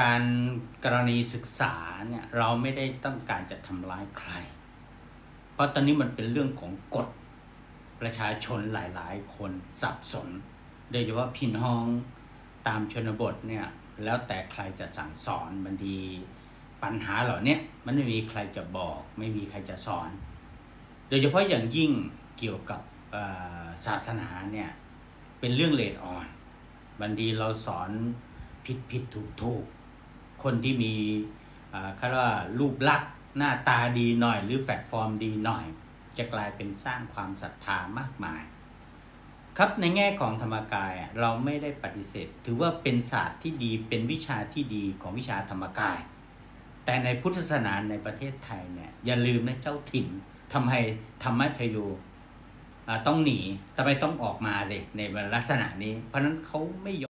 การกรณีศึกษาเนี่ยเราไม่ได้ต้องการจะทำร้ายใคร เพราะตอนนี้มันเป็นเรื่องของกฎประชาชนหลาย ๆ คนสับสน โดยเฉพาะพี่น้องตามชนบทเนี่ยแล้วแต่ใครจะสั่งสอนบางทีปัญหาเหล่านี้มันไม่มีใครจะบอก ไม่มีใครจะสอน โดยเฉพาะอย่างยิ่งเกี่ยวกับศาสนาเนี่ยเป็นเรื่องเลดอ่อนบางทีเราสอนผิดผิดถูกถูก คนที่มีเขาเรียกว่ารูปลักษณ์หน้าตาดีหน่อย หรือแพลตฟอร์มดีหน่อย จะกลายเป็นสร้างความศรัทธามากมาย ครับในแง่ของธรรมกายเราไม่ได้ปฏิเสธ ถือว่าเป็นศาสตร์ที่ดีเป็นวิชาที่ดีของวิชาธรรมกาย แต่ในพุทธศาสนาในประเทศไทยเนี่ยอย่าลืมนะเจ้าถิ่นทำไมธรรมทโยต้องหนีทำไมต้องออกมาเลยในลักษณะนี้ เพราะนั้นเขาไม่ยอม